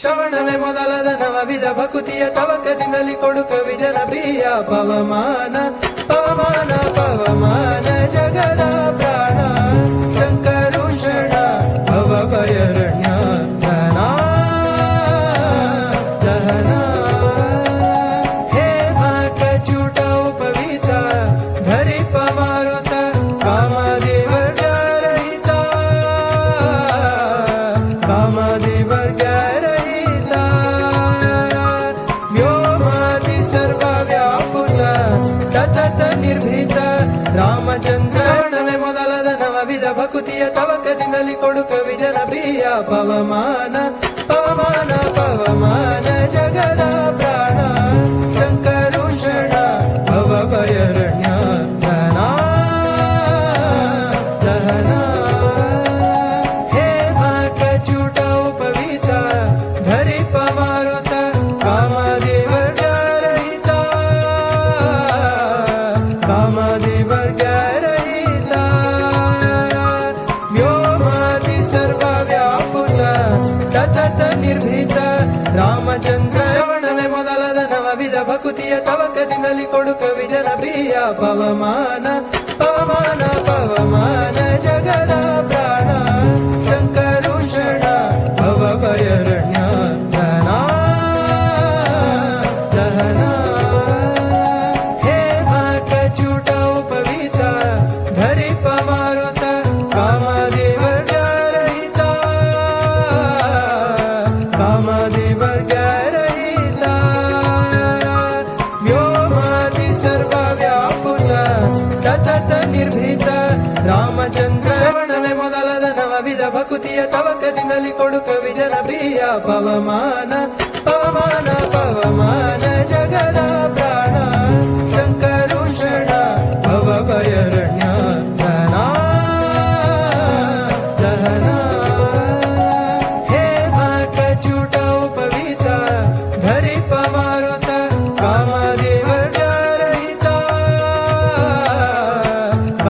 ಶ್ರವಣವೇ ಮೊದಲಾದ ನವವಿಧ ಭಕುತಿಯ ತವಕದಿಂದಲಿ ಕೊಡುಕ ವಿಜನ ಪ್ರಿಯ ಪವಮಾನ ಪವಮಾನ ಪವಮಾನ ಜಗದ ಪ್ರಾಣ. ಶಂಕರುಷಣ ಭವಭಯರಣ್ಯ ದಹನ. ಚೂಟ ಕಚುಟ ಉಪವೀತ, ಧರಿಪ ಮಾರುತ ಸತತ ನಿರ್ಭೀತ ರಾಮಚಂದ್ರ ಮೊದಲದ ಮೊದಲಾದ ನವವಿಧ ಭಕುತಿಯ ತವಕದಿಂದಲಿ ಕೊಡುಕ ವಿಜನ ಪ್ರಿಯ ಪವಮಾನ ಪವಮಾನ ಪವಮಾನ. ರಹಿತ ವ್ಯೋಮಾದಿ ಸರ್ವ ವ್ಯಾಪುತ ಸತತ ನಿರ್ಭೀತ. ರಾಮಚಂದ್ರ ಶ್ರವಣವೇ ಮೊದಲಾದ ನವವಿಧ ಭಕುತಿಯ ತವಕದಿಂದಲಿ ಕೊಡುಕ ವಿಜನ ಪ್ರಿಯ ಪವಮಾನ ಪವಮಾನ ಪವಮಾನ ಜಗದ ನಿರ್ಭೀತ ರಾಮಚಂದ್ರ ಶ್ರವಣವೇ ಮೊದಲದ ನವವಿಧ ಭಕುತಿಯ ತವಕದಿಂದಲಿ ಕೊಡುಕ ವಿಜನ ಪ್ರಿಯ ಪವಮಾನ.